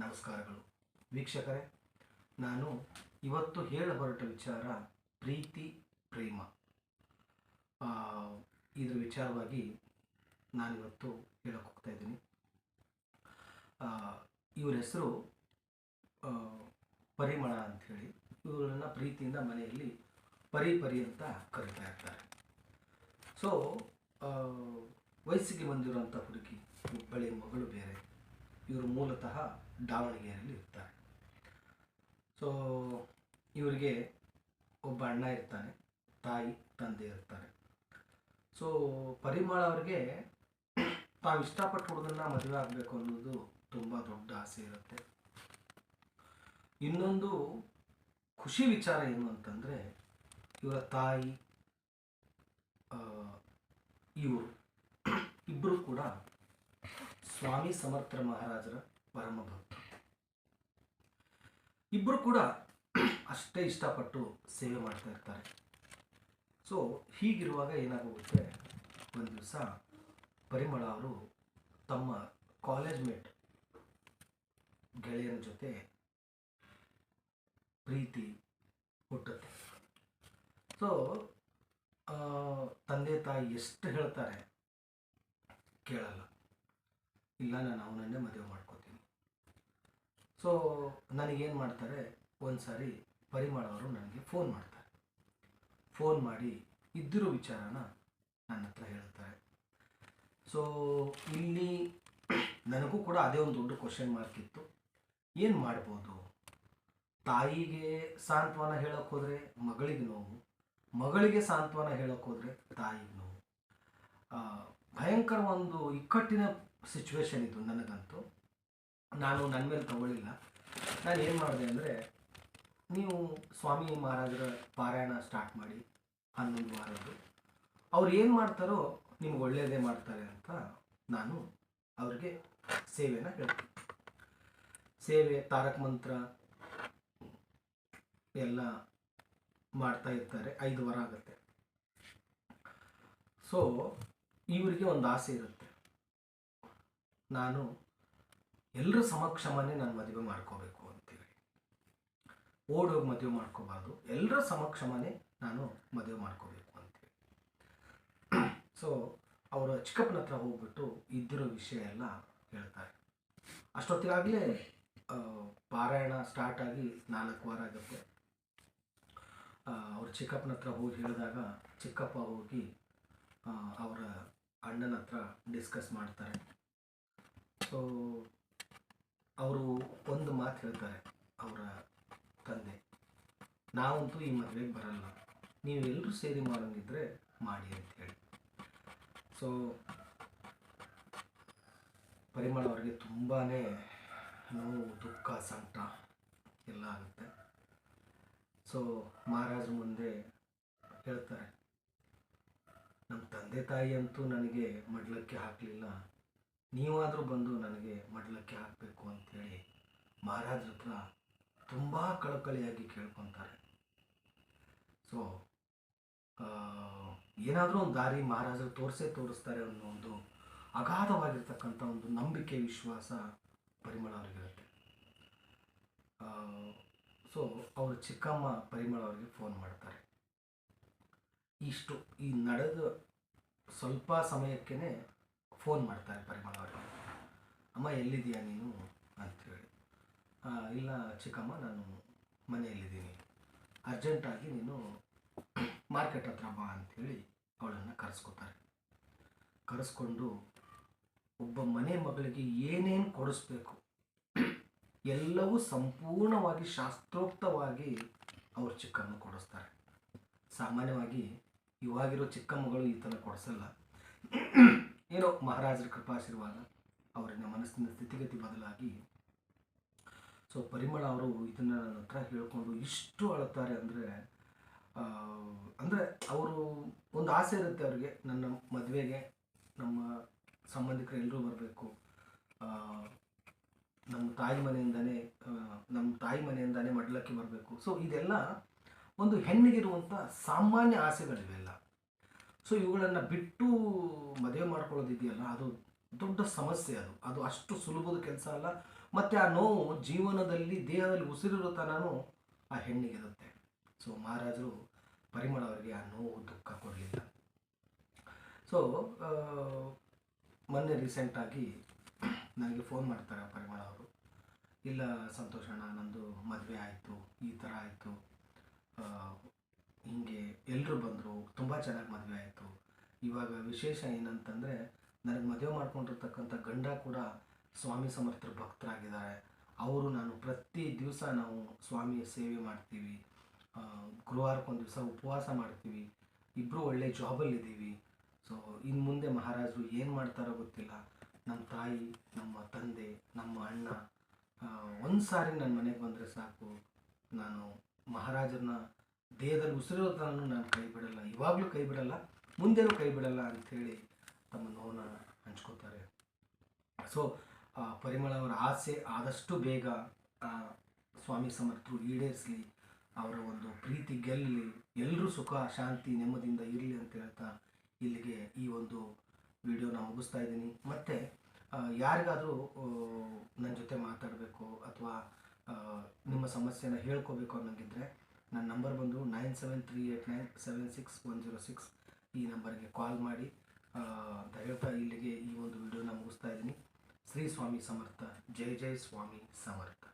ನಮಸ್ಕಾರಗಳು. ವೀಕ್ಷಕರೇ, ನಾನು ಇವತ್ತು ಹೇಳ ಹೊರಟ ವಿಚಾರ ಪ್ರೀತಿ, ಪ್ರೇಮ. ಇದ್ರ ವಿಚಾರವಾಗಿ ನಾನಿವತ್ತು ಹೇಳಕ್ಕೆ ಹೋಗ್ತಾ ಇದ್ದೀನಿ. ಇವರ ಹೆಸರು ಪರಿಮಳ ಅಂಥೇಳಿ ಇವರನ್ನು ಪ್ರೀತಿಯಿಂದ ಮನೆಯಲ್ಲಿ ಪರಿ ಪರಿ ಅಂತ ಕರಿತಾ ಇರ್ತಾರೆ. ಸೊ ವಯಸ್ಸಿಗೆ ಬಂದಿರುವಂಥ ಹುಡುಗಿ ಹುಬ್ಬಳ್ಳಿ ಮಗಳು ಬೇರೆ. ಇವರು ಮೂಲತಃ ದಾವಣಗೆರೆಯಲ್ಲಿ ಇರ್ತಾರೆ. ಸೊ ಇವರಿಗೆ ಒಬ್ಬ ಅಣ್ಣ ಇರ್ತಾನೆ, ತಾಯಿ, ತಂದೆ ಇರ್ತಾರೆ. ಸೊ ಪರಿಮಳ ಅವ್ರಿಗೆ ತಾವು ಇಷ್ಟಪಟ್ಟು ಹುಡುಗನ್ನ ಮದುವೆ ಆಗಬೇಕು ಅನ್ನೋದು ತುಂಬ ದೊಡ್ಡ ಆಸೆ ಇರುತ್ತೆ. ಇನ್ನೊಂದು ಖುಷಿ ವಿಚಾರ ಏನು ಅಂತಂದರೆ, ಇವರ ತಾಯಿ ಇವರು ಇಬ್ಬರು ಕೂಡ ಸ್ವಾಮಿ ಸಮರ್ಥ ಮಹಾರಾಜರ ಪರಮ ಭಕ್ತ ಇಬ್ಬರು ಕೂಡ ಅಷ್ಟೇ ಇಷ್ಟಪಟ್ಟು ಸೇವೆ ಮಾಡ್ತಾ ಇರ್ತಾರೆ. ಸೊ ಹೀಗಿರುವಾಗ ಏನಾಗೋಗುತ್ತೆ? ಒಂದು ದಿವಸ ಪರಿಮಳ ಅವರು ತಮ್ಮ ಕಾಲೇಜ್ ಮೇಟ್ ಗೆಳೆಯರ ಜೊತೆ ಪ್ರೀತಿ ಹುಟ್ಟುತ್ತೆ. ಸೊ ತಂದೆ ತಾಯಿ ಎಷ್ಟು ಹೇಳ್ತಾರೆ? ಕೇಳಲ್ಲ. ಇಲ್ಲ, ನಾನು ಅವನನ್ನೇ ಮದುವೆ ಮಾಡ್ಕೋತೀನಿ. ಸೊ ನನಗೇನು ಮಾಡ್ತಾರೆ ಒಂದು ಸಾರಿ ಪರಿಮಳ ಅವರು ನನಗೆ ಫೋನ್ ಮಾಡ್ತಾರೆ. ಫೋನ್ ಮಾಡಿ ಇದ್ದಿರೋ ವಿಚಾರನ ನನ್ನ ಹತ್ರ ಹೇಳ್ತಾರೆ. ಸೊ ಇಲ್ಲಿ ನನಗೂ ಕೂಡ ಅದೇ ಒಂದು ದೊಡ್ಡ ಕ್ವಶನ್ ಮಾರ್ಕ್ ಇತ್ತು. ಏನು ಮಾಡ್ಬೋದು? ತಾಯಿಗೆ ಸಾಂತ್ವನ ಹೇಳೋಕೆ ಹೋದರೆ ಮಗಳಿಗೆ ನೋವು, ಮಗಳಿಗೆ ಸಾಂತ್ವನ ಹೇಳೋಕೆ ಹೋದರೆ ತಾಯಿಗೆ ನೋವು. ಭಯಂಕರ ಒಂದು ಇಕ್ಕಟ್ಟಿನ ಸಿಚುವೇಶನ್ ಇತ್ತು ನನಗಂತೂ ನಾನು ನನ್ನ ಮೇಲೆ ತಗೊಳ್ಳಿಲ್ಲ. ನಾನು ಏನು ಮಾಡಿದೆ ಅಂದರೆ, ನೀವು ಸ್ವಾಮಿ ಮಹಾರಾಜರ ಪಾರಾಯಣ ಸ್ಟಾರ್ಟ್ ಮಾಡಿ ಹನ್ನೊಂದು ವಾರದ್ದು. ಅವ್ರು ಏನು ಮಾಡ್ತಾರೋ ನಿಮ್ಗೆ ಒಳ್ಳೆಯದೇ ಮಾಡ್ತಾರೆ ಅಂತ ನಾನು ಅವ್ರಿಗೆ ಸೇವೆನ ಹೇಳ್ತೀನಿ. ಸೇವೆ, ತಾರಕ ಮಂತ್ರ ಎಲ್ಲ ಮಾಡ್ತಾ ಇರ್ತಾರೆ. ಐದು ವಾರ ಆಗುತ್ತೆ. ಸೊ ಇವರಿಗೆ ಒಂದು ಆಸೆ ಇರುತ್ತೆ. ನಾನು ಎಲ್ಲರ ಸಮಕ್ಷಮನೇ ನಾನು ಮದುವೆ ಮಾಡ್ಕೋಬೇಕು ಅಂತೇಳಿ ಓಡೋಗಿ ಮದುವೆ ಮಾಡ್ಕೋಬಾರ್ದು. ಎಲ್ಲರ ಸಮಕ್ಷಮನೇ ನಾನು ಮದುವೆ ಮಾಡ್ಕೋಬೇಕು ಅಂತೇಳಿ ಸೊ ಅವರ ಚಿಕ್ಕಪ್ಪನ ಹತ್ರ ಹೋಗ್ಬಿಟ್ಟು ಇದ್ದಿರೋ ವಿಷಯ ಎಲ್ಲ ಹೇಳ್ತಾರೆ. ಅಷ್ಟೊತ್ತಿಗಾಗಲೇ ಪಾರಾಯಣ ಸ್ಟಾರ್ಟ್ ಆಗಿ ನಾಲ್ಕು ವಾರ ಆಗುತ್ತೆ. ಅವ್ರ ಚಿಕ್ಕಪ್ಪನ ಹತ್ರ ಹೋಗಿ ಹೇಳಿದಾಗ ಚಿಕ್ಕಪ್ಪ ಹೋಗಿ ಅವರ ಅಣ್ಣನ ಹತ್ರ ಡಿಸ್ಕಸ್ ಮಾಡ್ತಾರೆ. ಸೊ, ಅವರು ಒಂದು ಮಾತು ಹೇಳ್ತಾರೆ, ಅವರ ತಂದೆ, ನಾವಂತೂ ಈ ಮದುವೆಗೆ ಬರಲ್ಲ. ನೀವು ಎಲ್ಲರೂ ಸೇರಿ ಮಾಡೋಂಗಿದ್ರೆ ಮಾಡಿ ಅಂತ ಹೇಳಿ. ಸೊ, ಪರಿಮಳ ಅವರಿಗೆ ತುಂಬಾ ನೋವು, ದುಃಖ, ಸಂಕಟ ಎಲ್ಲ ಆಗುತ್ತೆ. ಸೊ, ಮಹಾರಾಜ ಮುಂದೆ ಹೇಳ್ತಾರೆ ನಮ್ಮ ತಂದೆ ತಾಯಿ ಅಂತೂ ನನಗೆ ಮಡ್ಲಕ್ಕೆ ಹಾಕಲಿಲ್ಲ. ನೀವಾದರೂ ಬಂದು ನನಗೆ ಮಡಲಕ್ಕೆ ಹಾಕಬೇಕು ಅಂಥೇಳಿ ಮಹಾರಾಜರ ಹತ್ರ ತುಂಬ ಕಳಕಳಿಯಾಗಿ ಕೇಳ್ಕೊತಾರೆ. ಸೊ ಏನಾದರೂ ಒಂದು ದಾರಿ ಮಹಾರಾಜರು ತೋರಿಸೇ ತೋರಿಸ್ತಾರೆ ಅನ್ನೋ ಒಂದು ಅಗಾಧವಾಗಿರ್ತಕ್ಕಂಥ ಒಂದು ನಂಬಿಕೆ, ವಿಶ್ವಾಸ ಪರಿಮಳ ಅವ್ರಿಗಿರುತ್ತೆ. ಸೊ ಅವರು ಚಿಕ್ಕಮ್ಮ ಪರಿಮಳ ಅವರಿಗೆ ಫೋನ್ ಮಾಡ್ತಾರೆ. ಇಷ್ಟು, ಈ ನಡೆದ ಸ್ವಲ್ಪ ಸಮಯಕ್ಕೇ ಫೋನ್ ಮಾಡ್ತಾರೆ ಪರಿಮಳ ಅವರಿಗೆ. ಅಮ್ಮ ಎಲ್ಲಿದ್ದೀಯಾ ನೀನು? ಅಂಥೇಳಿ "ಆ, ಇಲ್ಲ ಚಿಕ್ಕಮ್ಮ ನಾನು ಮನೆಯಲ್ಲಿದ್ದೀನಿ. ಅರ್ಜೆಂಟಾಗಿ ನೀನು ಮಾರ್ಕೆಟ್ ಹತ್ರ ಬಾ ಅಂಥೇಳಿ ಅವಳನ್ನು ಕರೆಸ್ಕೊತಾರೆ. ಕರೆಸ್ಕೊಂಡು ಒಬ್ಬ ಮನೆ ಮಗಳಿಗೆ ಏನೇನು ಕೊಡಿಸ್ಬೇಕು ಎಲ್ಲವೂ ಸಂಪೂರ್ಣವಾಗಿ ಶಾಸ್ತ್ರೋಕ್ತವಾಗಿ ಅವ್ರ ಚಿಕ್ಕಮ್ಮ ಕೊಡಿಸ್ತಾರೆ. ಸಾಮಾನ್ಯವಾಗಿ ಇವಾಗಿರೋ ಚಿಕ್ಕಮ್ಮಗಳು ಈ ಥರ ಕೊಡಿಸಲ್ಲ. ಏನೋ ಮಹಾರಾಜರ ಕೃಪಾಶೀರ್ವಾದ ಅವರಿನ ಮನಸ್ಸಿನ ಸ್ಥಿತಿಗತಿ ಬದಲಾಗಿ. ಸೊ ಪರಿಮಳ ಅವರು ಇದನ್ನು ನನ್ನ ಹತ್ರ ಹೇಳ್ಕೊಂಡು ಇಷ್ಟು ಅಳುತ್ತಾರೆ ಅಂದರೆ ಅಂದರೆ ಅವರು ಒಂದು ಆಸೆ ಇರುತ್ತೆ ಅವರಿಗೆ, ನನ್ನ ಮದುವೆಗೆ ನಮ್ಮ ಸಂಬಂಧಿಕರು ಎಲ್ಲರೂ ಬರಬೇಕು. ನಮ್ಮ ತಾಯಿ ಮನೆಯಿಂದನೇ ನಮ್ಮ ತಾಯಿ ಮನೆಯಿಂದಾನೇ ಮಡ್ಲಕ್ಕೆ ಬರಬೇಕು. ಸೊ ಇದೆಲ್ಲ ಒಂದು ಹೆಣ್ಣಿಗಿರುವಂಥ ಸಾಮಾನ್ಯ ಆಸೆಗಳಿವೆಲ್ಲ. ಸೊ ಇವುಗಳನ್ನು ಬಿಟ್ಟು ಮದುವೆ ಮಾಡ್ಕೊಳ್ಳೋದಿದೆಯಲ್ಲ, ಅದು ದೊಡ್ಡ ಸಮಸ್ಯೆ ಅದು. ಅದು ಅಷ್ಟು ಸುಲಭದ ಕೆಲಸ ಅಲ್ಲ. ಮತ್ತು ಆ ನೋವು ಜೀವನದಲ್ಲಿ, ದೇಹದಲ್ಲಿ ಉಸಿರಿರೋ ಆ ಹೆಣ್ಣಿಗಿರುತ್ತೆ ಸೊ ಮಹಾರಾಜರು ಪರಿಮಳ ಅವರಿಗೆ ಆ ನೋವು ದುಃಖ ಕೊಡಲಿಲ್ಲ. ಸೊ ಮೊನ್ನೆ ರೀಸೆಂಟಾಗಿ ನನಗೆ ಫೋನ್ ಮಾಡ್ತಾರೆ ಪರಿಮಳ ಅವರು. ಇಲ್ಲ, ಸಂತೋಷಣ್ಣ, ನಂದು ಮದುವೆ ಆಯಿತು, ಈ ಥರ ಆಯಿತು. ಹೀಗೆ ಎಲ್ಲರೂ ಬಂದರು, ತುಂಬ ಚೆನ್ನಾಗಿ ಮದುವೆ ಆಯಿತು. ಇವಾಗ ವಿಶೇಷ ಏನಂತಂದರೆ, ನನಗೆ ಮದುವೆ ಮಾಡ್ಕೊಂಡಿರ್ತಕ್ಕಂಥ ಗಂಡ ಕೂಡ ಸ್ವಾಮಿ ಸಮರ್ಥರ ಭಕ್ತರಾಗಿದ್ದಾರೆ. ಅವರು ನಾನು ಪ್ರತಿ ದಿವಸ ನಾವು ಸ್ವಾಮಿಯ ಸೇವೆ ಮಾಡ್ತೀವಿ. ಗುರುವಾರಕ್ಕೊಂದು ದಿವಸ ಉಪವಾಸ ಮಾಡ್ತೀವಿ. ಇಬ್ಬರು ಒಳ್ಳೆ ಜಾಬಲ್ಲಿದ್ದೀವಿ. ಸೊ ಇನ್ನು ಮುಂದೆ ಮಹಾರಾಜರು ಏನು ಮಾಡ್ತಾರೋ ಗೊತ್ತಿಲ್ಲ. ನಮ್ಮ ತಾಯಿ, ನಮ್ಮ ತಂದೆ, ನಮ್ಮ ಅಣ್ಣ ಒಂದು ಸಾರಿ ನನ್ನ ಮನೆಗೆ ಬಂದರೆ ಸಾಕು. ನಾನು ಮಹಾರಾಜರನ್ನ ದೇಹದಲ್ಲಿ ಉಸಿರೋದನ್ನು ನಾನು ಕೈ ಬಿಡಲ್ಲ ಇವಾಗಲೂ ಕೈ ಬಿಡಲ್ಲ ಮುಂದೆನೂ ಕೈ ಬಿಡಲ್ಲ ಅಂಥೇಳಿ ತಮ್ಮ ನೋವನ್ನ ಹಂಚ್ಕೋತಾರೆ. ಸೊ ಪರಿಮಳ ಅವರ ಆಸೆ ಆದಷ್ಟು ಬೇಗ ಸ್ವಾಮಿ ಸಮರ್ಥರು ಈಡೇರಿಸಲಿ, ಅವರ ಒಂದು ಪ್ರೀತಿ ಗೆಲ್ಲಲಿ ಎಲ್ಲರೂ ಸುಖ, ಶಾಂತಿ, ನೆಮ್ಮದಿಯಿಂದ ಇರಲಿ ಅಂತ ಹೇಳ್ತಾ ಇಲ್ಲಿಗೆ ಈ ಒಂದು ವಿಡಿಯೋನ ಮುಗಿಸ್ತಾ ಇದ್ದೀನಿ. ಮತ್ತು ಯಾರಿಗಾದರೂ ನನ್ನ ಜೊತೆ ಮಾತಾಡಬೇಕು ಅಥವಾ ನಿಮ್ಮ ಸಮಸ್ಯೆನ ಹೇಳ್ಕೋಬೇಕು ಅನ್ನೋಂಗಿದ್ರೆ ನನ್ನ ನಂಬರ್ ಬಂದು nine seven three eight nine seven six one zero six ಈ ನಂಬರ್ಗೆ ಕಾಲ್ ಮಾಡಿ. ದಯವಿಟ್ಟು ಇಲ್ಲಿಗೆ ಈ ಒಂದು ವಿಡಿಯೋನ ಮುಗಿಸ್ತಾ ಇದ್ದೀನಿ. ಶ್ರೀ ಸ್ವಾಮಿ ಸಮರ್ಥ, ಜೈ ಜೈ ಸ್ವಾಮಿ ಸಮರ್ಥ.